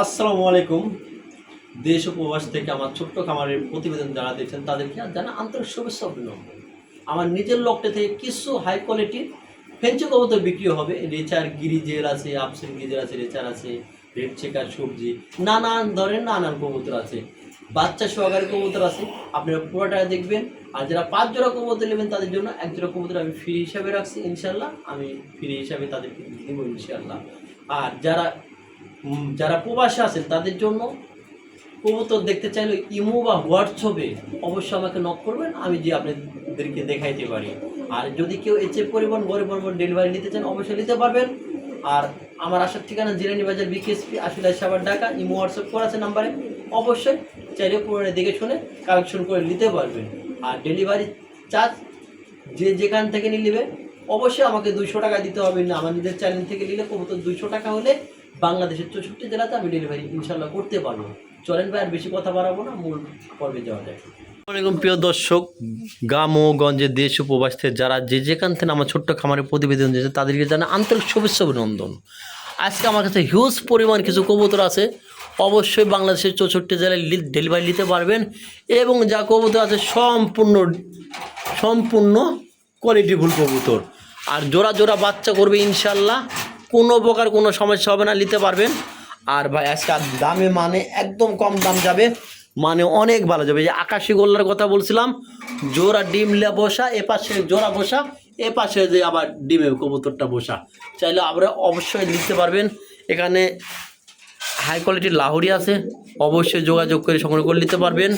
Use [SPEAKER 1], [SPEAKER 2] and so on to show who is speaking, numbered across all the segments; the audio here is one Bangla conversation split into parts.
[SPEAKER 1] আসসালামু আলাইকুম। দেশ উপবাস থেকে আমার ছোট্ট খামারের প্রতিবেদন যারা দেখছেন তাদেরকে জানা আন্তরিক শুভেচ্ছা অভিনন্দন। আমার নিজের লকটে থেকে কিছু হাই কোয়ালিটির ফেঞ্চি কবুতর বিক্রি হবে। রেচার গিরিজেল আছে আপসেন গিরিজেল আছে, রেচার আছে, রেড চেকার সবজি, নানান ধরনের নানান কবুতর আছে। বাচ্চা সহকারী কবুতর আছে, আপনারা পুরোটা দেখবেন। আর যারা পাঁচ জোড়া কবুতর নেবেন তাদের জন্য এক জোড়া কবুতর আমি ফ্রি হিসাবে রাখছি ইনশাল্লাহ আমি ফ্রি হিসাবে তাদেরকে দেবো ইনশাল্লাহ আর যারা যারা প্রবাসে আছেন, তাদের জন্য কবুতর দেখতে চাইলে ইমো বা হোয়াটসঅ্যাপে অবশ্যই আমাকে নক করবেন, আমি যে আপনাদেরকে দেখাইতে পারি। আর যদি কেউ এচে পরিবহন গরিব পরিবহন ডেলিভারি নিতে চান, অবশ্যই নিতে পারবেন। আর আমার আসার ঠিকানা জিরানি বাজার বিকেএসপি আসলে সাবার ঢাকা, ইমো হোয়াটসঅ্যাপ করা আছে নাম্বারে। অবশ্যই চাইলে পুরোনো দেখে শুনে কালেকশন করে নিতে পারবেন। আর ডেলিভারি চার্জ যে যেখান থেকে নিয়ে নেবে, অবশ্যই আমাকে দুশো টাকা দিতে হবে। না আমার নিজের চ্যানেল থেকে নিলে কবুতর দুশো টাকা হলে বাংলাদেশের চৌষট্টি জেলাতে আমি ডেলিভারি ইনশাল্লাহ করতে পারব। চলেন ভাই, আর বেশি কথা বাড়াবো না, মূল পর্বে যাওয়া যায় আসসালামাইকুম প্রিয় দর্শক গ্রাম ও গঞ্জে দেশ উপবাস থেকে যারা যে যেখান থেকে আমার ছোট্ট খামারের প্রতিবেদন দিয়েছে, তাদেরকে জানা আন্তরিক শুভেচ্ছা অভিনন্দন। আজকে আমার কাছে হিউজ পরিমাণ কিছু কবুতর আছে। অবশ্যই বাংলাদেশের চৌষট্টি জেলায় ডেলিভারি নিতে পারবেন এবং যা কবুতর আছে সম্পূর্ণ সম্পূর্ণ কোয়ালিটিফুল কবুতর। আর জোড়া জোড়া বাচ্চা করবে ইনশাল্লাহ কোনো প্রকার কোনো সমস্যা হবে না, নিতে পারবেন। আর ভাই, আজকে দামে মানে একদম কম দাম যাবে মানে অনেক ভালো যাবে। যে আকাশি গোল্লার কথা বলছিলাম, জোড়া ডিম লে বসা, এ পাশে জোড়া বসা, এ পাশে যে আবার ডিমে কবুতরটা বসা। চাইলে আমরা অবশ্যই নিতে পারবেন। এখানে হাই কোয়ালিটির লাহোরি আছে, অবশ্যই যোগাযোগ করে সংগ্রহ করে নিতে পারবেন।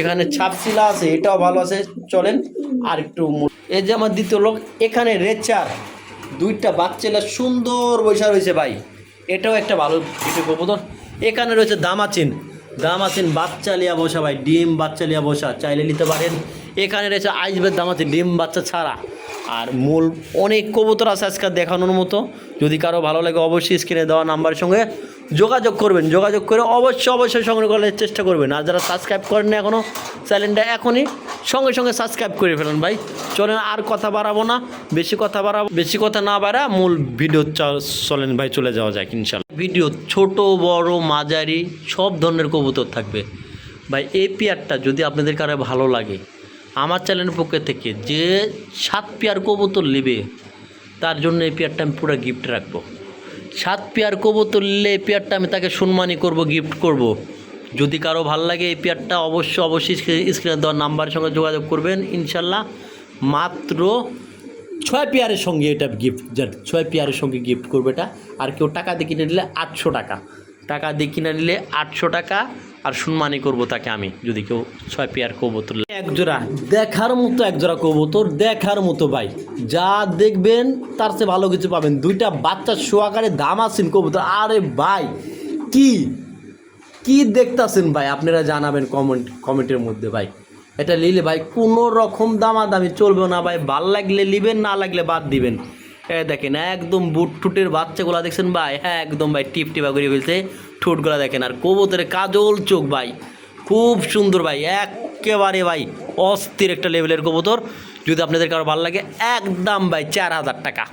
[SPEAKER 1] এখানে ছাপশিলা আছে, এটাও ভালো আছে, চলেন আর একটু এই যে আমার দ্বিতীয় লোক, এখানে রেচার দুইটা বাচ্চেলা সুন্দর বৈশা রয়েছে ভাই। এটাও একটা ভালো কিছু কবুতর এখানে রয়েছে দামাচিন। দামাচিন বাচ্চা লিয়া বসা ভাই, ডিম বাচ্চা লিয়া বসা, চাইলে নিতে পারেন। এখানে রয়েছে আইসবের দামাচিন, ডিম বাচ্চা ছাড়া। আর মূল অনেক কবুতর আছে আজকাল দেখানোর মতো। যদি কারও ভালো লাগে অবশ্যই স্ক্রিনে দেওয়া নাম্বারের সঙ্গে যোগাযোগ করবেন, যোগাযোগ করে অবশ্যই অবশ্যই সংগ্রহ করার চেষ্টা করবেন। আর যারা সাবস্ক্রাইব করেন না এখনও চ্যানেলটা এখনই সঙ্গে সঙ্গে সাবস্ক্রাইব করে ফেলুন ভাই। চলেন, আর কথা বাড়াবো না। বেশি কথা বাড়াবো, বেশি কথা না বাড়া, মূল ভিডিও চলেন ভাই, চলে যাওয়া যায় ইনশাল্লাহ ভিডিও ছোট, বড়, মাঝারি, সব ধরনের কবুতর থাকবে। ভাই এই পেয়ারটা যদি আপনাদের কারও ভালো লাগে, আমার চ্যানেলের পক্ষ থেকে যে সাত পেয়ার কবুতর নেবে, তার জন্য এই পেয়ারটা আমি পুরো গিফট রাখব। সাত পেয়ার কবুতর নিলে এই পেয়ারটা আমি তাকে সম্মানই করব গিফট করব। যদি কারও ভালো লাগে এই পেয়ারটা, অবশ্যই অবশ্যই স্ক্রিনে দেওয়ার নাম্বারের সঙ্গে যোগাযোগ করবেন। ইনশাল্লাহ মাত্র ছয় পেয়ারের সঙ্গে এটা গিফট ছয় পেয়ারের সঙ্গে গিফট করবে এটা। আর কেউ টাকা দিয়ে কিনে নিলে আটশো টাকা। টাকা দিয়ে কিনে নিলে আটশো টাকা আর সম্মানই করব তাকে আমি, যদি কেউ ছয় পেয়ার কবুতর। এক জোড়া, দেখার মতো এক জোড়া কবুতর, দেখার মতো ভাই। যা দেখবেন, তার চেয়ে ভালো কিছু পাবেন। দুইটা বাচ্চা সোয়াকারে দাম আছেন কবুতর। আরে ভাই, কি? কি দেখতাছেন ভাই? আপনারা জানাবেন কমেন্ট কমেন্টের মধ্যে ভাই। এটা নিলে ভাই কোনো রকম দামাদামি চলবে না ভাই। ভালো লাগলে নিবেন, না লাগলে বাদ দিবেন। দেখেন, একদম বুট টুটের বাচ্চাগুলা দেখছেন ভাই? হ্যাঁ একদম ভাই, টিপ টিপা করে ফেলছে ঠোঁটগুলা দেখেন। আর কবুতরের কাজল চোখ ভাই, খুব সুন্দর ভাই, একেবারে ভাই অস্থির একটা লেভেলের কবুতর। যদি আপনাদের কারও ভালো লাগে, একদম ভাই, চার হাজার টাকা।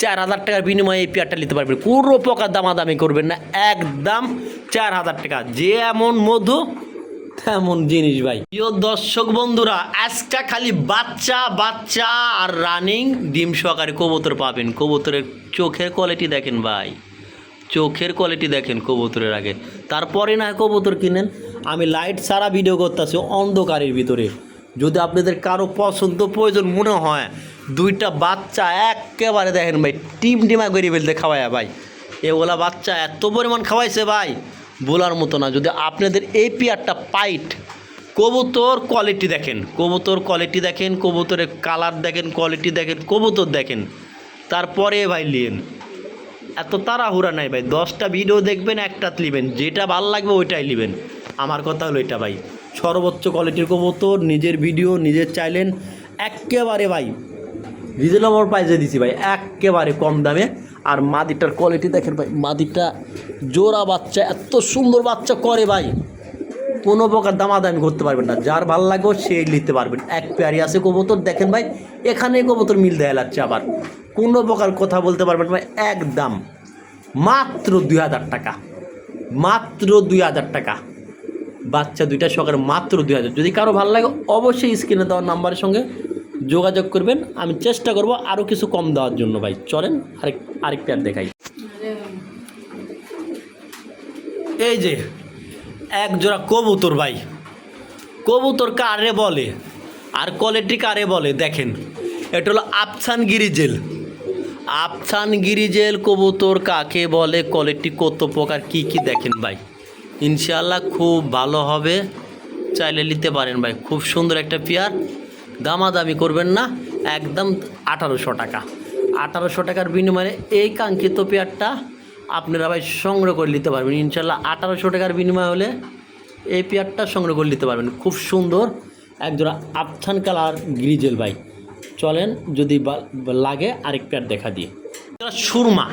[SPEAKER 1] চার হাজার টাকার বিনিময়ে এই পেয়ারটা নিতে পারবেন। কোনো প্রকার দামাদামি করবেন না, একদম চার হাজার টাকা। যে এমন মধু তেমন জিনিস ভাই। প্রিয় দর্শক বন্ধুরা আজটা খালি বাচ্চা বাচ্চা আর রানিং ডিম সহকারে কবুতর পাবেন। কবুতরের চোখের কোয়ালিটি দেখেন ভাই। চোখের কোয়ালিটি দেখেন কবুতরের আগে। তারপরে না কবুতর কিনেন। আমি লাইট ছাড়া ভিডিও করতেছি অন্ধকারের ভিতরে। যদি আপনাদের কারও পছন্দ প্রয়োজন মনে হয়, দুইটা বাচ্চা একেবারে দেখেন ভাই, টিম টিমা করে ফেলতে খাওয়ায় ভাই। এগুলা বাচ্চা এত পরিমাণ খাওয়াইছে ভাই। বলার মতো না। যদি আপনাদের এই পেয়ারটা পাইট, কবুতর কোয়ালিটি দেখেন, কবুতর কোয়ালিটি দেখেন, কবুতরের কালার দেখেন কোয়ালিটি দেখেন, কবুতর দেখেন। তারপরে ভাই লিয়েন। এত তাড়াহুড়া নাই ভাই, দশটা ভিডিও দেখবেন একটা নেবেন যেটা ভালো লাগবে ওইটাই নেবেন আমার কথা হলো এটা ভাই। সর্বোচ্চ কোয়ালিটির কবুতর, নিজের ভিডিও নিজের চাইলেন একেবারে ভাই রিজনেবল প্রাইসে দিছি ভাই, একেবারে কম দামে। আর মাদিটার কোয়ালিটি দেখেন ভাই মাদিটা জোড়া বাচ্চা, এত সুন্দর বাচ্চা করে ভাই। কোনো প্রকার দামাদামি করতে পারবেন না, যার ভালো লাগবে সেই নিতে পারবেন। এক পেয়ারি আছে কবুতর, দেখেন ভাই, এখানে কবুতর মিল দেয়া লাগছে আবার। কোনো প্রকার কথা বলতে পারবেন ভাই একদম। মাত্র দুই হাজার টাকা, মাত্র দুই হাজার টাকা। বাচ্চা দুইটা সকালে মাত্র দুই হাজার। যদি কারও ভালো লাগে, অবশ্যই স্ক্রিনে দেওয়ার নাম্বারের সঙ্গে যোগাযোগ করবেন। আমি চেষ্টা করব আরও কিছু কম দেওয়ার জন্য ভাই। চলেন, আরেক আরেক পেয়ার দেখাই। এই যে, এক জোড়া কবুতর ভাই। কবুতর কারে বলে? আর কোয়ালিটি কারে বলে? দেখেন, এটা হলো আফসান গিরিজেল। আফসান গিরিজেল কবুতর কাকে বলে? কোয়ালিটি কত প্রকার? কি কি দেখেন ভাই? ইনশাআল্লাহ খুব ভালো হবে। চাইলে নিতে পারেন ভাই। খুব সুন্দর একটা পেয়ার। দামাদামি করবেন না, একদম আঠারোশো টাকা। আঠারোশো টাকার বিনিময়ে এই কাঙ্ক্ষিত পেয়ারটা আপনারা ভাই সংগ্রহ করে নিতে পারবেন। ইনশাল্লাহ আঠারোশো টাকার বিনিময় হলে এই পেয়ারটা সংগ্রহ করে নিতে পারবেন। খুব সুন্দর একজোড়া আফথান কালার গ্রিজেল ভাই। চলেন যদি লাগে আরেক পেয়ার দেখা দিয়ে। সুরমা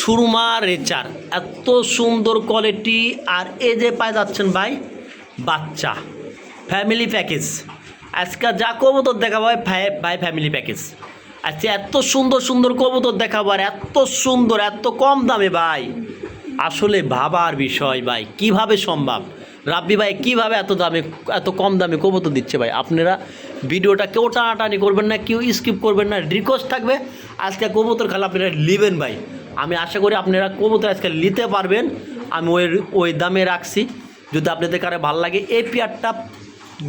[SPEAKER 1] সুরমা রেচার। এত সুন্দর কোয়ালিটি আর এ যে পায় যাচ্ছেন ভাই, বাচ্চা। Family package. আজকে যা কবুতর দেখাবো, ভাই ভাই ফ্যামিলি প্যাকেজ আজকে এত সুন্দর সুন্দর কবুতর দেখাবো, আর এত সুন্দর, এত কম দামে, ভাই। আসলে ভাবার বিষয়, ভাই, কীভাবে সম্ভব? রাব্বি ভাই, কীভাবে এত দামে, এত কম দামে কবুতর দিচ্ছে, ভাই? আপনারা ভিডিওটা কেউ টানাটানি করবেন না, কেউ স্কিপ করবেন না রিকোয়েস্ট থাকবে, আজকে কবুতর খেলা আপনারা নেবেন, ভাই। আমি আশা করি আপনারা কবুতর আজকে নিতে পারবেন। আমি ওই ওই দামে রাখছি। যদি আপনাদের কারে ভালো লাগে, এই পেয়ারটা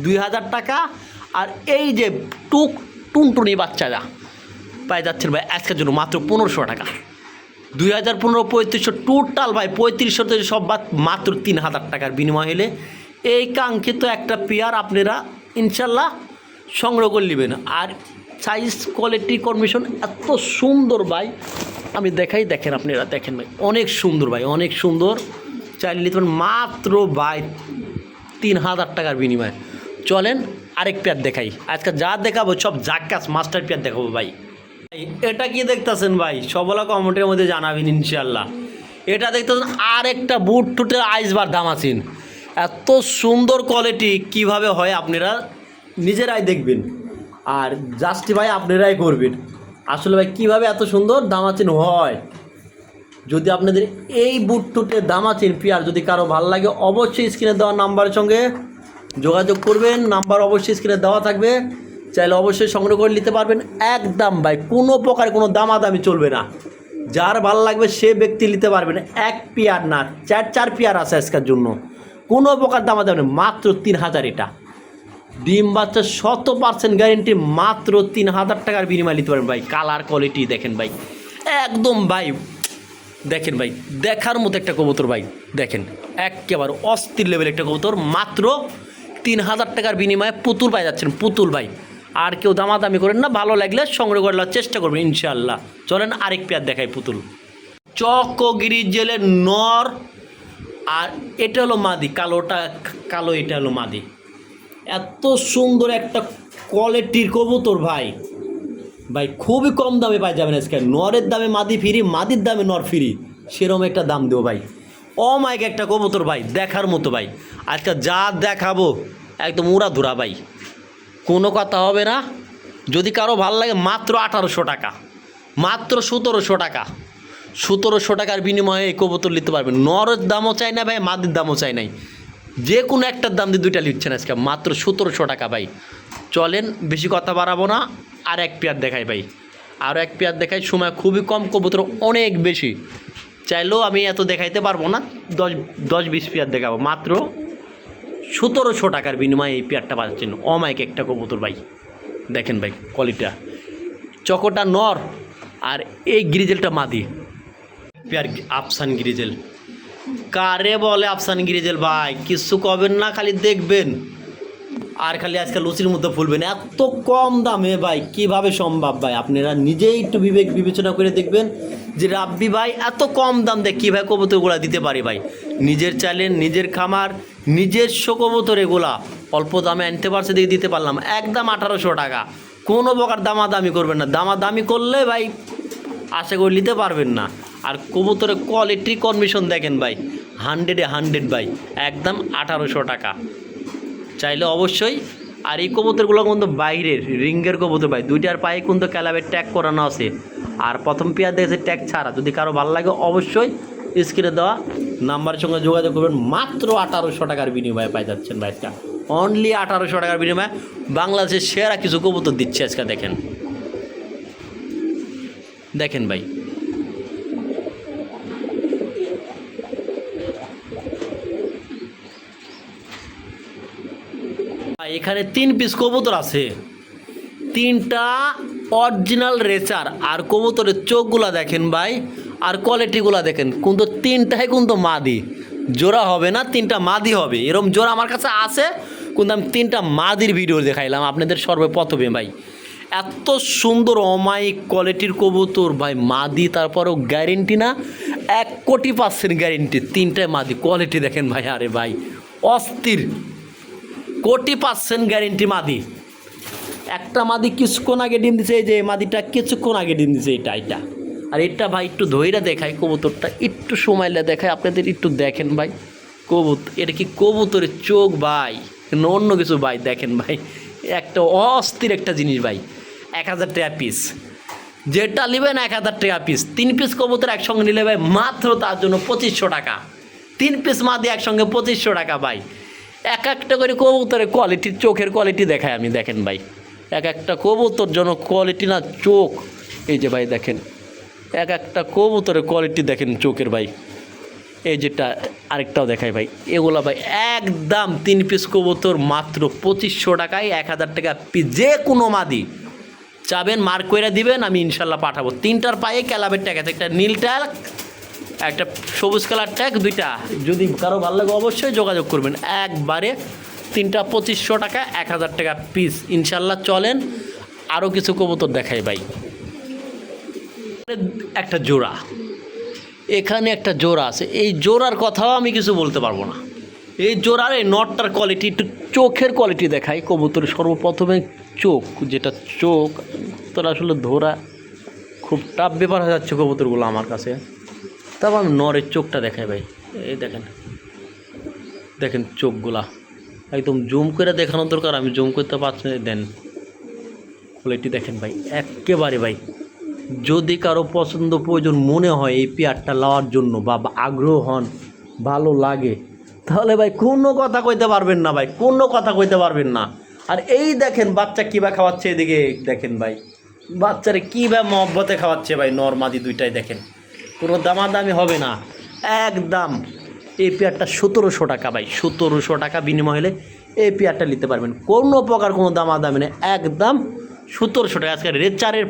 [SPEAKER 1] দুই হাজার টাকা আর এই যে টুক টুনটুনি বাচ্চারা পাই যাচ্ছেন ভাই, আজকের জন্য মাত্র পনেরোশো টাকা। দুই হাজার পনেরো পঁয়ত্রিশশো টোটাল ভাই পঁয়ত্রিশশো সব মাত্র তিন হাজার টাকার বিনিময় হলে। এই কাঙ্ক্ষিত একটা পেয়ার আপনারা ইনশাল্লাহ সংগ্রহ করে নেবেন। আর সাইজ কোয়ালিটি কন্ডিশন এত সুন্দর ভাই। আমি দেখাই, দেখেন আপনারা, দেখেন ভাই, অনেক সুন্দর ভাই, অনেক সুন্দর। চাইলে নিতে মাত্র ভাই তিন হাজার টাকার বিনিময়ে। চলেন আরেক পেয়ার দেখাই। আজকে যা দেখাবো সব জাক্কাস মাস্টার পেয়ার দেখাবো ভাই। এটা কি দেখতেছেন ভাই? সবলা কমেন্টের মধ্যে জানাবেন ইনশাল্লাহ এটা দেখতেছেন আর একটা বুট টুটে আইসবার দাম আছেন এত সুন্দর কোয়ালিটি কীভাবে হয় আপনারা নিজেরাই দেখবেন। আর জাস্টিফাই আপনারাই করবেন। আসলে ভাই, কীভাবে এত সুন্দর দামাচিন হয়? যদি আপনাদের এই বুট টুটে দামাচিন পিয়ার যদি কারও ভালো লাগে, অবশ্যই স্ক্রিনে দেওয়া নাম্বারের সঙ্গে যোগাযোগ করবেন, নাম্বার অবশ্যই স্ক্রিনে দেওয়া থাকবে। চাইলে অবশ্যই সংগ্রহ করে নিতে পারবেন। একদম ভাই, কোনো প্রকার কোনো দামাদামি চলবে না। যার ভালো লাগবে সে ব্যক্তি নিতে পারবেন। এক পেয়ার না, চার চার পেয়ার আছে আজকের জন্য। কোনো প্রকার দামাদামি মাত্র তিন হাজার এটা। ডিম বাচ্চা শত পার্সেন্ট গ্যারেন্টি মাত্র তিন হাজার টাকার বিনিময় নিতে পারেন ভাই। কালার কোয়ালিটি দেখেন ভাই। একদম ভাই, দেখেন ভাই, দেখার মতো একটা কবুতর ভাই। দেখেন, একেবারে অস্থির লেভেল একটা কবুতর, মাত্র তিন হাজার টাকার বিনিময়ে পুতুল পাই যাচ্ছেন, পুতুল ভাই। আর কেউ দামাদামি করেন না, ভালো লাগলে সংগ্রহ করে নেওয়ার চেষ্টা করবেন, ইনশাআল্লাহ। চলেন আরেক পেয়ার দেখাই পুতুল। চকগিরি জেলের নর, আর এটা হলো মাদি, কালোটা, কালো এটা হলো মাদি। এত সুন্দর একটা কোয়ালিটির কবুতর ভাই। ভাই, খুবই কম দামে পাই যাবেন আজকে। নরের দামে মাদি ফ্রি, মাদির দামে নর ফ্রি। সেরকম একটা দাম দেবো ভাই। অমাইক একটা কবুতর ভাই, দেখার মতো ভাই। আজকে যা দেখাবো, একদম উড়া ধুরা ভাই। কোনো কথা হবে না। যদি কারও ভালো লাগে, মাত্র আঠারোশো টাকা। মাত্র সতেরোশো টাকা। সতেরোশো টাকার বিনিময়ে এই কবুতর নিতে পারবেন। নরের দামও চাই না ভাই, মাদির দামও চাই নাই। যে কোনো একটার দাম দিয়ে দুইটা নিচ্ছেন আজকে। মাত্র সতেরোশো টাকা ভাই। চলেন, বেশি কথা বাড়াবো না। আর এক পেয়ার দেখাই ভাই। আর এক পেয়ার দেখাই। সময় খুবই কম, কবুতর অনেক বেশি। চাইলেও আমি এত দেখাইতে পারব না। দশ দশ, বিশ পেয়ার দেখাবো। মাত্র সতেরোশো টাকার বিনিময়ে এই পেয়ারটা পাচ্ছেন অমাইক একটা কবুতর ভাই। দেখেন ভাই কোয়ালিটিটা চকোটা নর আর এই গ্রিজেলটা মাদি। পেয়ার আফসান গ্রিজেল। কারে বলে আফসান গ্রিজেল ভাই? কিছু কবেন না, খালি দেখবেন। আর খালি আজকে লুচির মধ্যে ফুলবেন এত কম দামে ভাই, কীভাবে সম্ভব ভাই? আপনারা নিজেই একটু বিবেক বিবেচনা করে দেখবেন যে রাব্বি ভাই, এত কম দাম দেয় কীভাবে কবুতরগুলা দিতে পারি ভাই? নিজের চ্যালেঞ্জ নিজের খামার নিজের কবুতর এগুলা। অল্প দামে আনতে পারছে দিয়ে দিতে পারলাম। একদম আঠারোশো টাকা। কোনো প্রকার দামাদামি করবেন না। দামাদামি করলে ভাই, আশা করি নিতে পারবেন না। আর কবুতরের কোয়ালিটি কন্ডিশন দেখেন ভাই। হান্ড্রেডে হান্ড্রেড ভাই। একদম আঠারোশো টাকা। চাইলে অবশ্যই, আর এই কবুতরগুলো কিন্তু বাইরের রিঙ্গের কবুতর ভাই। দুইটার পায়ে কিন্তু ক্যালাবের ট্যাগ করানো আছে। আর প্রথম পেয়ার দেখেছে ট্যাগ ছাড়া। যদি কারও ভালো লাগে, অবশ্যই স্ক্রিনে দেওয়া নাম্বারের সঙ্গে যোগাযোগ করবেন। মাত্র আঠারোশো টাকার বিনিময়ে পাই যাচ্ছেন ভাই আজকে। অনলি আঠারোশো টাকার বিনিময়ে বাংলাদেশের সেরা কিছু কবুতর দিচ্ছে আজকে, দেখেন। দেখেন ভাই। এখানে তিন পিস কবুতর আছে। তিনটা অরিজিনাল রেচার আর কবুতরের চোখগুলা দেখেন ভাই, আর কোয়ালিটিগুলা দেখেন। কিন্তু তিনটাই কিন্তু মাদি। জোড়া হবে না, তিনটা মাদি হবে। এরকম জোড়া আমার কাছে আছে, কিন্তু আমি তিনটা মাদির ভিডিও দেখাইলাম আপনাদের সর্বপ্রথমে ভাই। এত সুন্দর, অমায়িক কোয়ালিটির কবুতর ভাই, মাদি তারপরেও গ্যারেন্টি না, এক কোটি পার্সেন্ট গ্যারেন্টি তিনটায় মাদি। কোয়ালিটি দেখেন ভাই, আরে ভাই, অস্থির। কোটি পার্সেন্ট গ্যারেন্টি মাদি। একটা মাদি কিছুক্ষণ আগে ডিম দিছে, এই যে মাদিটা কিছুক্ষণ আগে ডিম দিছে, এটা এটা। আর এটা ভাই একটু ধৈরা দেখায় কবুতরটা একটু সময়লে দেখায় আপনাদের একটু দেখেন ভাই। কবুতর এটা কি কবুতরের চোখ ভাই? অন্য কিছু ভাই, দেখেন ভাই। একটা অস্থির একটা জিনিস ভাই, এক হাজার টাকা পিস যেটা নেবেন এক হাজার টাকা পিস তিন পিস কবুতর একসঙ্গে নিলে ভাই মাত্র তার জন্য পঁচিশশো টাকা। তিন পিস মাদি একসঙ্গে পঁচিশশো টাকা ভাই। এক একটা করে কবুতরের কোয়ালিটি চোখের কোয়ালিটি দেখায় আমি, দেখেন ভাই। এক একটা কবুতর যেন কোয়ালিটি না, চোখ। এই যে ভাই দেখেন, এক একটা কবুতরের কোয়ালিটি দেখেন চোখের ভাই। এই যেটা আরেকটাও দেখাই ভাই, এগুলো ভাই একদম তিন পিস কবুতর মাত্র পঁচিশশো টাকায়, এক হাজার টাকা পিস যে কোনো মাদি। চাবেন মার্ক করে দিবেন, আমি ইনশাল্লাহ পাঠাবো। তিনটার পায়ে ক্যালাবের আছে, একটা নীল ট্যাগ একটা সবুজ কালার ট্যাগ দুইটা। যদি কারও ভালো লাগে অবশ্যই যোগাযোগ করবেন। একবারে তিনটা পঁচিশশো টাকা, এক হাজার টাকা পিস ইনশাল্লাহ চলেন আরও কিছু কবুতর দেখাই ভাই। একটা জোড়া। এখানে একটা জোড়া আছে। এই জোড়ার কথাও আমি কিছু বলতে পারব না। এই জোড়ার এই নটটার কোয়ালিটি একটু চোখের কোয়ালিটি দেখাই। কবুতরের সর্বপ্রথমে চোখ, যেটা চোখ, তোর আসলে ধরা খুব টাফ ব্যাপার হয়ে যাচ্ছে কবুতরগুলো আমার কাছে। তারপর আমি নরের চোখটা দেখাই ভাই। এই দেখেন। দেখেন চোখগুলা। একদম জুম করে দেখানোর দরকার, আমি জুম করতে পারছি না, দেন। কোয়ালিটি দেখেন ভাই, একেবারে ভাই। যদি কারও পছন্দ প্রয়োজন মনে হয় এই পেয়ারটা লওয়ার জন্য বা আগ্রহ হন, ভালো লাগে, তাহলে ভাই কোনো কথা কইতে পারবেন না ভাই, কোনো কথা কইতে পারবেন না। আর এই দেখেন বাচ্চা কী বা খাওয়াচ্ছে এদিকে, দেখেন ভাই। বাচ্চারে কী বা মহব্বতে খাওয়াচ্ছে ভাই নর্মাদি দুইটাই দেখেন। কোনো দামাদামি হবে না। একদম। এই পেয়ারটা সতেরোশো টাকা ভাই, সতেরোশো টাকা বিনিময় হলে এই পেয়ারটা নিতে পারবেন। কোনো প্রকার কোনো দামাদামি নেই, একদম সতেরোশো টাকা। আজকে রেচারের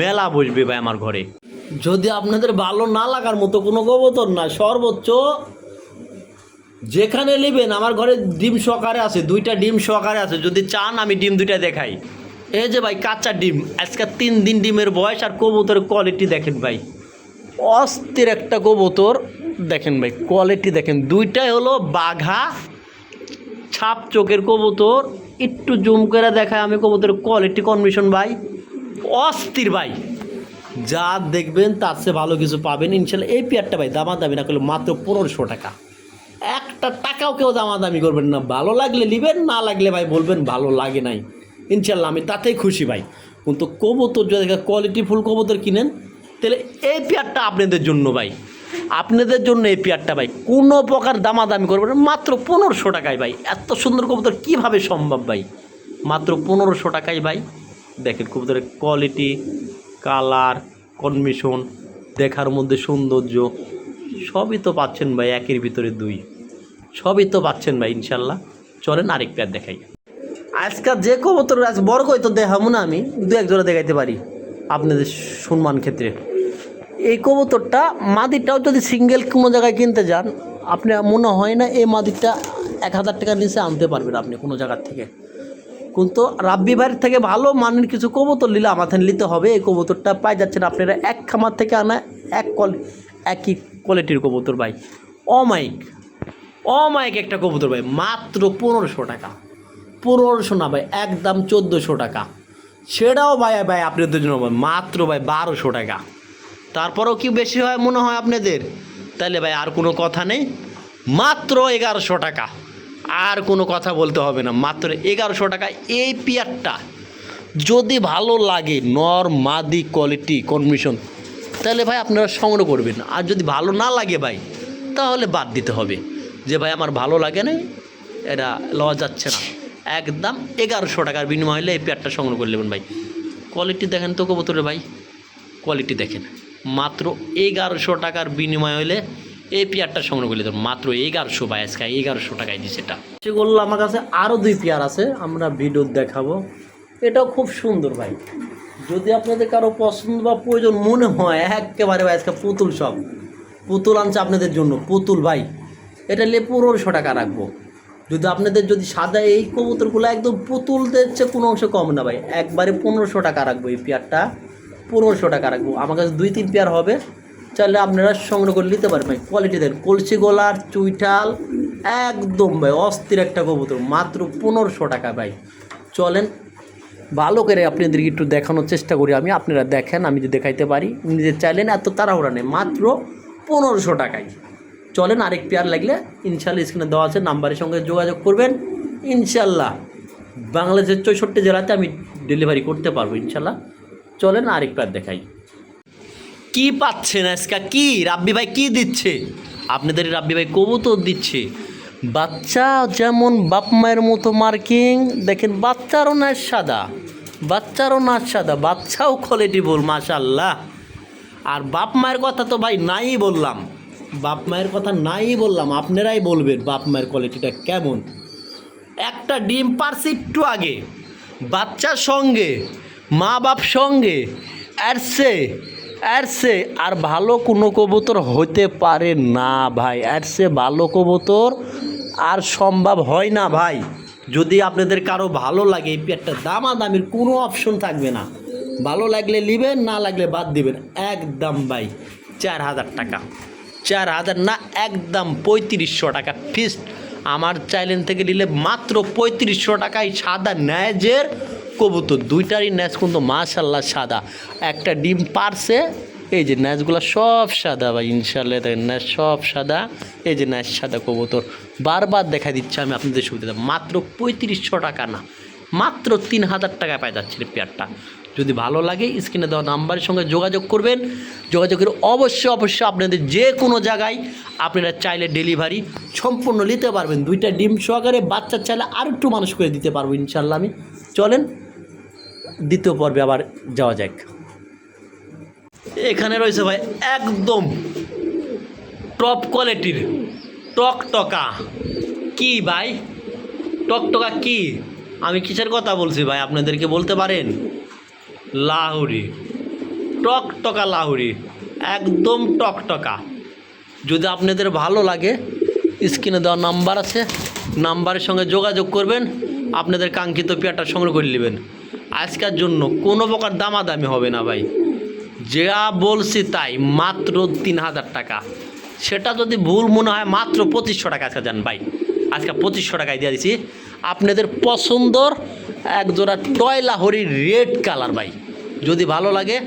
[SPEAKER 1] মেলা বসবে ভাই আমার ঘরে। যদি আপনাদের ভালো না লাগার মতো কোনো কবতর না সর্বোচ্চ যেখানে নেবেন, আমার ঘরে ডিম সহকারে আছে, দুইটা ডিম সহকারে আছে। যদি চান, আমি ডিম দুইটা দেখাই। এই যে ভাই কাঁচা ডিম, আজকে তিন দিন ডিমের বয়স আর কবুতরের কোয়ালিটি দেখেন ভাই। অস্থির একটা কবুতর। দেখেন ভাই কোয়ালিটি দেখেন। দুইটাই হলো বাঘা, ছাপ চোখের কবুতর। একটু জুম করে দেখায় আমি কবুতরের কোয়ালিটি কন্ডিশন ভাই। অস্থির ভাই। যা দেখবেন তার চেয়ে ভালো কিছু পাবেন। ইনশাল্লাহ এই পেয়ারটা ভাই দামা দামি না করলে মাত্র পনেরোশো টাকা। একটা টাকাও কেউ দামাদামি করবেন না। ভালো লাগলে নেবেন, না লাগলে ভাই বলবেন ভালো লাগে নাই। ইনশাল্লাহ আমি তাতেই খুশি ভাই। কিন্তু কবুতর যদি কোয়ালিটি ফুল কবুতর কিনেন তাহলে এই পেয়ারটা আপনাদের জন্য ভাই। আপনাদের জন্য এই পেয়ারটা ভাই, কোনো প্রকার দামাদামি করবেন মাত্র পনেরোশো টাকায় ভাই। এত সুন্দর কবুতর কীভাবে সম্ভব ভাই? মাত্র পনেরোশো টাকায় ভাই। দেখেন কবুতরের কোয়ালিটি কালার কনমিশন দেখার মধ্যে সৌন্দর্য, সবই তো পাচ্ছেন ভাই, একের ভিতরে দুই। সবই তো পাচ্ছেন ভাই, ইনশাল্লাহ। চলেন আরেক পেয়ার দেখাই। আজকাল যে কবুতর আজ বড় কই তো দেখাবো না আমি দু এক জোড়া দেখাইতে পারি। আপনাদের সম্মান ক্ষেত্রে? এই কবুতরটা মাদিরটাও যদি সিঙ্গেল কোনো জায়গায় কিনতে যান, আপনি মনে হয় না এই মাদিরটা এক হাজার টাকার নিচে আনতে পারবেন আপনি কোনো জায়গার থেকে। কিন্তু রাব্বি ভাইয়ের থেকে ভালো মানের কিছু কবুতর নিলে আমার থেকে নিতে হবে। এই কবুতরটা পাই যাচ্ছেন আপনারা এক খামার থেকে আনা এক কোয়ালি একই কোয়ালিটির কবুতর ভাই। অমাইক অমাইক একটা কবুতর ভাই, মাত্র পনেরোশো টাকা। পনেরোশো না ভাই, একদম চোদ্দোশো টাকা। সেটাও ভাই ভাই আপনাদের জন্য মাত্র ভাই বারোশো টাকা। তারপরেও কি বেশি হয় মনে হয় আপনাদের? তাহলে ভাই আর কোনো কথা নেই। মাত্র এগারোশো টাকা। আর কোনো কথা বলতে হবে না। মাত্র এগারোশো টাকা এই পেয়ারটা। যদি ভালো লাগে নর মাদি কোয়ালিটি কন্ডিশন তাহলে ভাই আপনারা সংগ্রহ করবেন। আর যদি ভালো না লাগে ভাই, তাহলে বাদ দিতে হবে। যে ভাই আমার ভালো লাগে না এটা লওয়া যাচ্ছে না। একদম এগারোশো টাকার বিনিময় হলে এই পেয়ারটা সংগ্রহ করে নেবেন ভাই। কোয়ালিটি দেখেন তো কবুতরে ভাই। কোয়ালিটি দেখেন। মাত্র এগারোশো টাকার বিনিময় হলে এই পেয়ারটা সংগ্রহ করলে দেবেন। মাত্র এগারোশো ভাই, আজকে এগারোশো টাকায় দিচ্ছে এটা। সেগুলো আমার কাছে আরও দুই পেয়ার আছে, আমরা ভিডিও দেখাবো। এটাও খুব সুন্দর ভাই। যদি আপনাদের কারও পছন্দ বা প্রয়োজন মনে হয়, একেবারে ভাই আজকে পুতুল সব। পুতুল আনছে আপনাদের জন্য। পুতুল ভাই, এটা নিয়ে পনেরোশো টাকা রাখব। যদি আপনাদের যদি সাদা এই কবুতরগুলো একদম পুতুল দিচ্ছে কোনো অংশ কম না ভাই, একবারে পনেরোশো টাকা রাখব এই পেয়ারটা। পনেরোশো টাকা রাখব। আমার কাছে দুই তিন পেয়ার হবে। চাইলে আপনারা সংগ্রহ করে নিতে পারেন ভাই। কোয়ালিটি দেন। কলসি গোলার চুইটাল একদম ভাই, অস্থির একটা কবুতর। মাত্র পনেরোশো টাকা ভাই। চলেন, ভালো করে আপনাদেরকে একটু দেখানোর চেষ্টা করি আমি। আপনারা দেখেন, আমি যদি দেখাইতে পারি নিজে চাইলেন এত তাড়াহুড়া নেই। মাত্র পনেরোশো টাকায়। চলেন আরেক পেয়ার লাগলে ইনশাল্লাহ স্ক্রিনে দেওয়া আছে নাম্বারের সঙ্গে যোগাযোগ করবেন ইনশাল্লাহ বাংলাদেশের চৌষট্টি জেলাতে আমি ডেলিভারি করতে পারব ইনশাল্লাহ চলেন আরেক পেয়ার দেখাই। কি পাচ্ছেন আজকা? কি? রাব্বি ভাই কি দিচ্ছে? আপনাদের রাব্বি ভাই কবুতর দিচ্ছে। বাচ্চা যেমন বাপ মায়ের মতো মার্কিং, দেখেন বাচ্চারও না সাদা, বাচ্চারও না সাদা, বাচ্চাও কোয়ালিটি বল মাশাল্লাহ আর বাপ মায়ের কথা তো ভাই নাই বললাম। বাপ মায়ের কথা নাই বললাম, আপনারাই বলবেন বাপ মায়ের কোয়ালিটিটা কেমন। একটা ডিম পারছি একটু আগে বাচ্চার সঙ্গে মা বাপ সঙ্গে অ্যাডসে অ্যাডসে আর ভালো কোনো কবুতর হতে পারে না ভাই অ্যাডসে ভালো কবুতর আর সম্ভব হয় না ভাই। যদি আপনাদের কারও ভালো লাগে এই পেয়ারটা দামাদামির কোনো অপশন থাকবে না। ভালো লাগলে নেবেন, না লাগলে বাদ দিবেন। একদম ভাই, চার হাজার টাকা। চার হাজার না, একদম পঁয়ত্রিশশো টাকা। ফিক্সড আমার চাইলেন থেকে নিলে মাত্র পঁয়ত্রিশশো টাকায় সাদা ন্যাজের কবুতর। দুইটারই ন্যাজ কিন্তু মাশাল্লাহ সাদা। একটা ডিম পারছে, এই যে ন্যাচগুলো সব সাদা ভাই ইনশাল্লাহ দেখেন, ন্যাজ সব সাদা, এই যে ন্যাজ সাদা কবুতর। বারবার দেখা দিচ্ছে আমি আপনাদের সুবিধা, মাত্র পঁয়ত্রিশশো টাকা না, মাত্র তিন হাজার টাকা পাই যাচ্ছে পেয়ারটা। যদি ভালো লাগে, স্ক্রিনে দেওয়া নাম্বারের সঙ্গে যোগাযোগ করবেন। যোগাযোগের অবশ্যই অবশ্যই আপনাদের যে কোনো জায়গায় আপনারা চাইলে ডেলিভারি সম্পূর্ণ নিতে পারবেন। দুইটা ডিম সহকারে বাচ্চা চাইলে আর একটু মানুষ করে দিতে পারব ইনশাল্লাহ আমি। চলেন, দ্বিতীয় পর্বে আবার যাওয়া যাক। এখানে রয়েছে ভাই, একদম টপ কোয়ালিটির টকটকা কি ভাই? টকটকা কি? আমি কিসের কথা বলছি ভাই, আপনাদেরকে বলতে পারেন? লাহুরি। টকটকা লাহুরি। একদম টকটকা। যদি আপনাদের ভালো লাগে, স্ক্রিনে দেওয়া নাম্বার আছে। নাম্বারের সঙ্গে যোগাযোগ করবেন, আপনাদের কাঙ্ক্ষিত পেয়ারটা সংগ্রহ করে নেবেন। আজকের জন্য কোনো প্রকার দামাদামি হবে না ভাই। যা বলছি তাই, মাত্র তিন হাজার টাকা। সেটা যদি ভুল মনে হয়, মাত্র পঁচিশশো টাকা আজকে যান ভাই। আজকে পঁচিশশো টাকায় দিয়ে দিচ্ছি আপনাদের পছন্দর একজোড়া টয়লা হরি রেড কালার ভাই। যদি ভালো লাগে,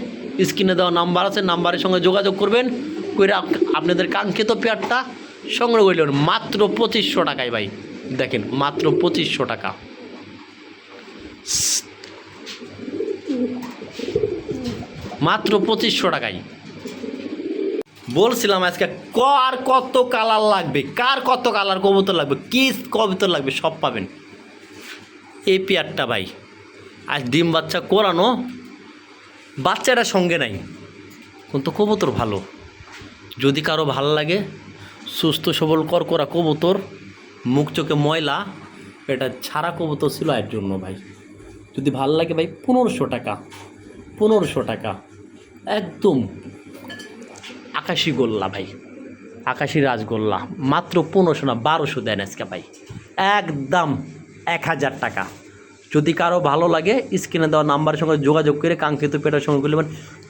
[SPEAKER 1] স্ক্রিনে দেওয়া নাম্বার আছে, নাম্বারের সঙ্গে যোগাযোগ করবেন। করে আপ- আপনাদের কাঙ্ক্ষিত পেয়ারটা সংগ্রহ করলেন মাত্র পঁচিশশো টাকায় ভাই। দেখেন, মাত্র পঁচিশশো টাকা। মাত্র পঁচিশশো টাকায়। বলছিলাম আজকে, কার কত কালার লাগবে? কার কত কালার কবুতর লাগবে? কি কবুতর লাগবে? সব পাবেন। এই পেয়ারটা ভাই, আজ ডিম বাচ্চা করানো বাচ্চাটা সঙ্গে নাই। কিন্তু কবুতর ভালো। যদি কারও ভালো লাগে, সুস্থ, সবল করকরা কবুতর, মুখ চোখে ময়লা, এটা ছাড়া কবুতর ছিল এর জন্য ভাই। যদি ভালো লাগে ভাই, পনেরোশো টাকা। পনেরোশো টাকা। একদম আকাশি গোল্লা ভাই। আকাশি রাজগোল্লা। মাত্র পনেরোশো না, বারোশো দেন আজকে ভাই। একদম এক হাজার টাকা। যদি কারও ভালো লাগে, স্ক্রিনে দেওয়া নাম্বারের সঙ্গে যোগাযোগ করে কাঙ্ক্ষিত পেটার সঙ্গে করলে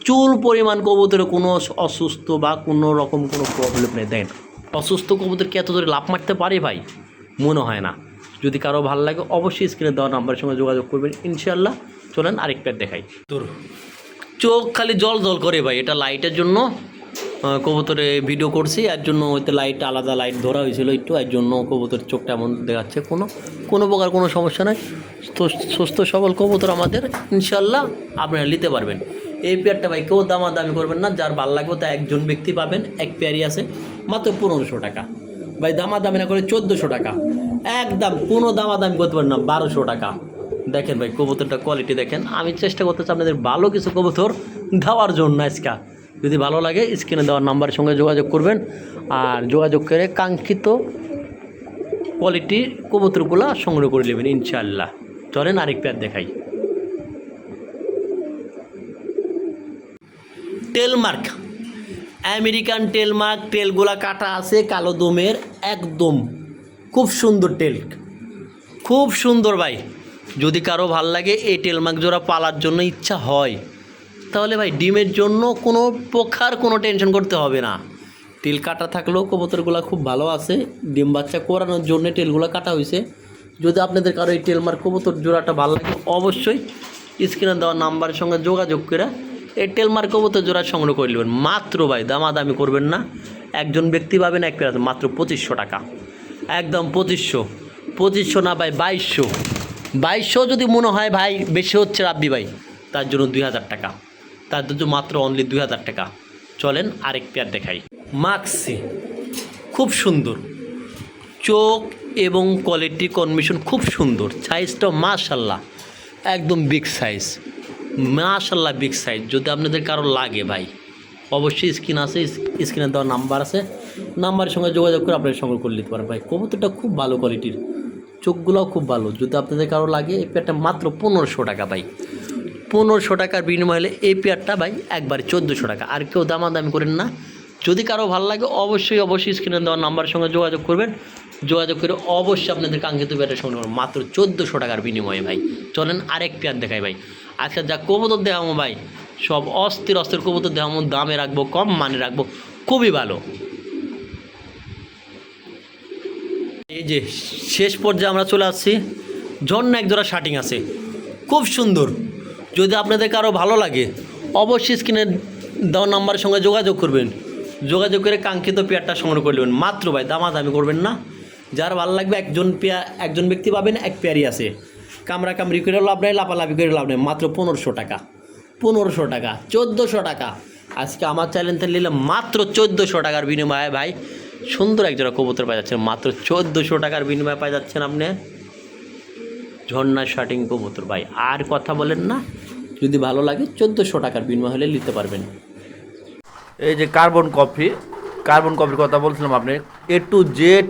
[SPEAKER 1] চুল পরিমাণ কবুতরে কোনো অসুস্থ বা কোনো রকম কোনো প্রবলেম নেই। দেন অসুস্থ কবুতর কি এত ধরে লাভ মারতে পারে ভাই? মনে হয় না। যদি কারও ভালো লাগে, অবশ্যই স্ক্রিনে দেওয়া নাম্বারের সঙ্গে যোগাযোগ করবেন। ইনশাল্লাহ চলেন আরেক প্যাট দেখাই। তোর চোখ খালি জল জল করে ভাই, এটা লাইটের জন্য কবুতরে ভিডিও করছি। এর জন্য হয়তো লাইট আলাদা লাইট ধরা হয়েছিল একটু। এর জন্য কবুতরের চোখটা এমন দেখাচ্ছে কোনো কোনো প্রকার কোনো সমস্যা নাই। সুস্থ সবল কবুতর আমাদের, ইনশাল্লাহ আপনারা নিতে পারবেন। এই পেয়ারটা ভাই কেউ দামাদামি করবেন না, যার ভালো লাগবে তা একজন ব্যক্তি পাবেন, এক পেয়ারই আছে, মাত্র পনেরোশো টাকা। ভাই দামাদামি না করে চোদ্দোশো টাকা। একদম কোনো দামাদামি করতে পারেন না, বারোশো টাকা। দেখেন ভাই, কবুতরটা কোয়ালিটি দেখেন। আমি চেষ্টা করতেছি আপনাদের ভালো কিছু কবুতর দেওয়ার জন্য আজকা। যদি ভালো লাগে স্ক্রিনে দেওয়ার নাম্বারের সঙ্গে যোগাযোগ করবেন। আর যোগাযোগ করে কাঙ্ক্ষিত কোয়ালিটির কবুতরগুলো সংগ্রহ করে নেবেন ইনশাআল্লাহ চলেন আরেক পেয়ার দেখাই। টেলমার্ক আমেরিকান টেলমার্ক টেলগুলা কাটা আছে, কালো দমের, একদম খুব সুন্দর টেল খুব সুন্দর ভাই। যদি কারও ভালো লাগে এই টেলমার্ক জোড়া পালার জন্য ইচ্ছা হয়, তাহলে ভাই ডিমের জন্য কোনো প্রকার কোনো টেনশন করতে হবে না। তেল কাটা থাকলেও কবুতরগুলো খুব ভালো আছে। ডিম বাচ্চা করানোর জন্য টেলগুলো কাটা হয়েছে যদি আপনাদের কারও এই টেলমার্ক কবুতর জোড়াটা ভালো লাগে, অবশ্যই স্ক্রিনে দেওয়া নাম্বারের সঙ্গে যোগাযোগ করে এই টেলমার্ক কবুতর জোড়া সংগ্রহ করে নেবেন। মাত্র ভাই, দামাদামি করবেন না। একজন ব্যক্তি পাবেন এক পেয়ার, মাত্র পঁচিশশো টাকা। একদম পঁচিশশো। পঁচিশশো না ভাই, বাইশশো। বাইশশো যদি মনে হয় ভাই, বেশি হচ্ছে রাব্বি ভাই, তার জন্য দুই হাজার টাকা। তার জন্য মাত্র অনলি দুই হাজার টাকা। চলেন আরেক পেয়ার দেখাই। মাক্সি খুব সুন্দর। চোখ এবং কোয়ালিটি কনমিশন খুব সুন্দর। সাইজটা মাশাল্লাহ একদম বিগ সাইজ মাশাল্লাহ বিগ সাইজ যদি আপনাদের কারও লাগে ভাই, অবশ্যই স্ক্রিন আছে স্ক্রিনে দেওয়া নাম্বার আছে। নাম্বারের সঙ্গে যোগাযোগ করে আপনার সংগ্রহ করে নিতে পারেন ভাই। কবুতরটা খুব ভালো কোয়ালিটির চোখগুলোও খুব ভালো। যদি আপনাদের কারও লাগে, এই পেয়ারটা মাত্র পনেরোশো টাকা ভাই। পনেরোশো টাকার বিনিময়ে হলে এই পেয়ারটা ভাই একবারে চোদ্দোশো টাকা। আর কেউ দামাদামি করেন না। যদি কারও ভালো লাগে, অবশ্যই অবশ্যই স্ক্রিনে দেওয়া নাম্বারের সঙ্গে যোগাযোগ করবেন। যোগাযোগ করে অবশ্যই আপনাদের কাঙ্ক্ষিত পেয়ারটা সংগ্রহ করবেন মাত্র চোদ্দোশো টাকার বিনিময়ে ভাই। চলেন আরেক পেয়ার দেখাই ভাই। আজকে যা কবুতর দেখাবো ভাই, সব অস্থির অস্থির কবুতর দেখাবো, দামে রাখব, কম মানে রাখব, খুবই ভালো। এই যে শেষ পর্যায়ে আমরা চলে আসছি। ঝর্ণা এক জোড়া শার্টিং আছে। খুব সুন্দর। যদি আপনাদের কারও ভালো লাগে, অবশ্যই স্ক্রিনে দেওয়া নাম্বারের সঙ্গে যোগাযোগ করবেন। যোগাযোগ করে কাঙ্ক্ষিত পেয়ারটা সংগ্রহ করে নেবেন। মাত্র ভাই, দামাদামি করবেন না। যার ভালো লাগবে একজন পেয়ার একজন ব্যক্তি পাবেন এক পেয়ারই আছে। কামরা কামড়ি করে লাভ নেই, লাফালাফি করে লাভ নেই, মাত্র পনেরোশো টাকা। পনেরোশো টাকা, চোদ্দোশো টাকা। আজকে আমার চ্যালেঞ্জটা নিলে মাত্র চোদ্দোশো টাকার বিনিময়ে ভাই, সুন্দর একজোড়া কবুতর পাওয়া যাচ্ছেন মাত্র চোদ্দোশো টাকার বিনিময়ে পাওয়া যাচ্ছেন আপনি। ঝর্ণা শার্টিং কবুতর ভাই, আর কথা বলেন না, যদি ভালো লাগে চোদ্দোশো টাকার বিনিময় হলে নিতে পারবেন।
[SPEAKER 2] এই যে কার্বন কফি কার্বন কফির কথা বলছিলাম আপনি এ টু জেড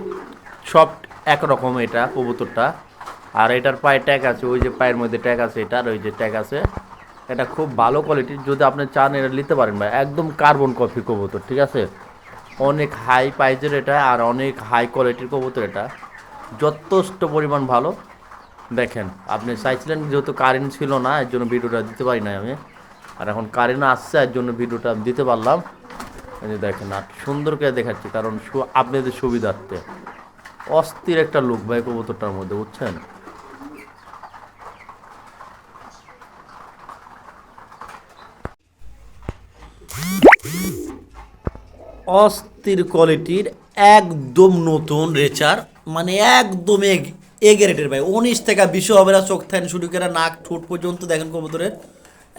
[SPEAKER 2] সব একরকম এটা, কবুতরটা। আর এটার পায়ে ট্যাগ আছে, ওই যে পায়ের মধ্যে ট্যাগ আছে এটার, ওই যে ট্যাগ আছে। এটা খুব ভালো কোয়ালিটির যদি আপনি চান এটা নিতে পারেন ভাই। একদম কার্বন কফি কবুতর, ঠিক আছে? অনেক হাই প্রাইজের এটা আর অনেক হাই কোয়ালিটির কবুতর এটা। যথেষ্ট পরিমাণ ভালো। দেখেন, আপনি চাইছিলেন যেহেতু কারেন্ট ছিল না, এর জন্য ভিডিওটা দিতে পারি না আমি। আর এখন কারেন্ট আসছে, এর জন্য ভিডিওটা দিতে পারলাম। দেখেন, আর সুন্দর করে দেখাচ্ছি, কারণ আপনাদের সুবিধার্থে। অস্থির একটা লুক ভাই কবুতরটার মধ্যে, বুঝছেন?
[SPEAKER 1] অস্থির কোয়ালিটির একদম নতুন রেচার মানে একদম এগ এগে রেটের ভাই। উনিশ থেকে বিশ হবে না চোখ থাকেন শুরু করে নাক, ঠোঁট পর্যন্ত দেখেন কবুতরের।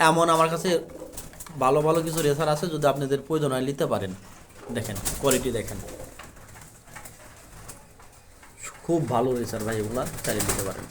[SPEAKER 1] এমন আমার কাছে ভালো ভালো কিছু রেসার আছে, যদি আপনাদের প্রয়োজন হয় নিতে পারেন। দেখেন কোয়ালিটি দেখেন। খুব ভালো রেসার ভাই এগুলা চালিয়ে দিতে পারেন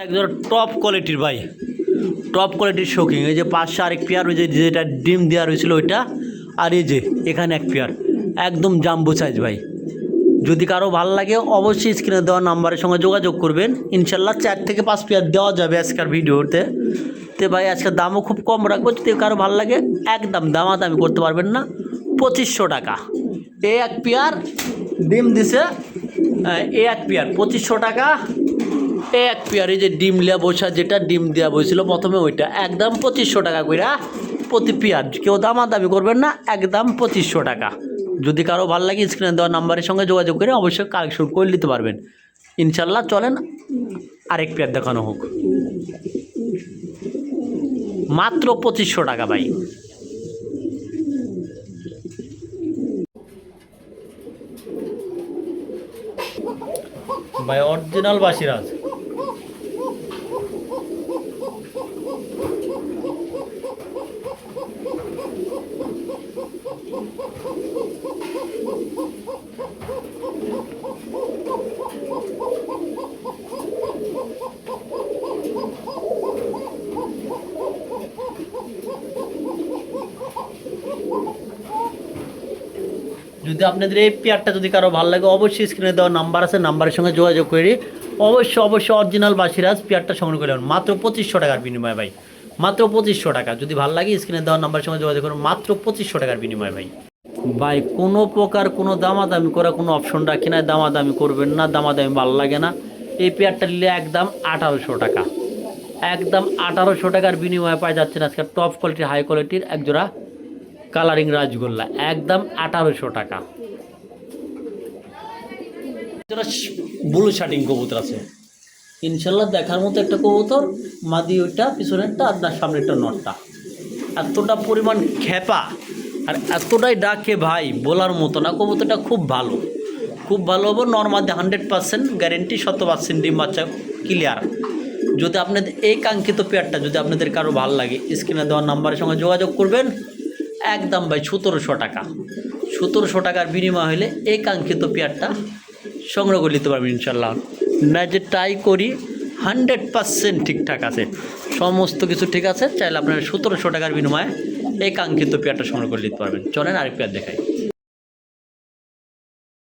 [SPEAKER 1] একজন টপ কোয়ালিটির ভাই। টপ কোয়ালিটির শৌকিং এই যে পাঁচশো আরেক পেয়ার ওই যে যেটা ডিম দেওয়া রয়েছিল ওইটা, আর এই যে এখানে এক পেয়ার একদম জাম্বু সাইজ ভাই। যদি কারও ভালো লাগে, অবশ্যই স্ক্রিনে দেওয়া নাম্বারের সঙ্গে যোগাযোগ করবেন। ইনশাল্লাহ চার থেকে পাঁচ পেয়ার দেওয়া যাবে আজকের ভিডিওতে। তে ভাই আজকের দামও খুব কম রাখব। যদি কারও ভালো লাগে, একদম দামাদামি করতে পারবেন না। পঁচিশশো টাকা। এ এক পেয়ার ডিম দিছে, এ এক পেয়ার পঁচিশশো টাকা। এক পেয়ারে যে ডিম লিয়া বসা, যেটা ডিম দেওয়া বসছিল প্রথমে ওইটা। একদম পঁচিশশো টাকা কইরা প্রতি পেয়ার কেউ দামা দামি করবেন না, একদম পঁচিশশো টাকা। যদি কারও ভালো লাগে স্ক্রিনে দেওয়া নাম্বারের সঙ্গে যোগাযোগ করে অবশ্যই কালেকশন করে নিতে পারবেন। ইনশাল্লাহ চলেন আরেক পেয়ার দেখানো হোক। মাত্র পঁচিশশো টাকা ভাই। ভাই অরিজিনাল বাসিরাজ যদি আপনাদের এই পেয়ারটা যদি কারও ভালো লাগে, অবশ্যই স্ক্রিনে দেওয়া নাম্বার আছে নাম্বারের সঙ্গে যোগাযোগ করে। অবশ্যই অবশ্যই অরিজিনাল বাসিরাজ পেয়ারটা সংগ্রহ করে মাত্র পঁচিশশো টাকার বিনিময়ে ভাই। মাত্র পঁচিশশো টাকা। যদি ভালো লাগে স্ক্রিনে দেওয়া নাম্বারের সঙ্গে যোগাযোগ করুন। মাত্র পঁচিশশো টাকার বিনিময়ে ভাই। ভাই, কোনো প্রকার কোনো দামাদামি করা কোনো অপশন রাখি না দামাদামি করবেন না, দামাদামি ভালো লাগে না। এই পেয়ারটা নিলে একদম আঠারোশো টাকা। একদম আঠারোশো টাকার বিনিময়ে পাই যাচ্ছেন আজকে টপ কোয়ালিটির হাই কোয়ালিটির একজোড়া কালারিং রাজগোল্লা, একদম আঠারোশো টাকা। ব্লু শার্টিং কবুতর আছে, ইনশাল্লাহ দেখার মতো একটা কবুতর, মাদি ওইটা, পিছনেরটা আর সামনেরটা নটটা। এতটা পরিমাণ খেপা আর এতটাই ডাকে ভাই, বলার মতো না, কবুতরটা খুব ভালো। খুব ভালো হব নর্মালি হান্ড্রেড পার্সেন্ট গ্যারেন্টি শত পার্সেন্ট ডিম বাচ্চা ক্লিয়ার যদি আপনাদের এই কাঙ্ক্ষিত পেয়ারটা যদি আপনাদের কারও ভালো লাগে স্ক্রিনে দেওয়ার নাম্বারের সঙ্গে যোগাযোগ করবেন। একদম ভাই সতেরোশো টাকা। সতেরোশো টাকার বিনিময় হলে এই কাঙ্ক্ষিত পেয়ারটা সংগ্রহ করে নিতে পারবেন ইনশাল্লাহ না, যে ট্রাই করি হান্ড্রেড পার্সেন্ট ঠিকঠাক আছে। সমস্ত কিছু ঠিক আছে, চাইলে আপনারা সতেরোশো টাকার বিনিময়ে এই কাঙ্ক্ষিত পেয়ারটা সংগ্রহ করে নিতে পারবেন। চলেন আরেক পেয়ার দেখাই।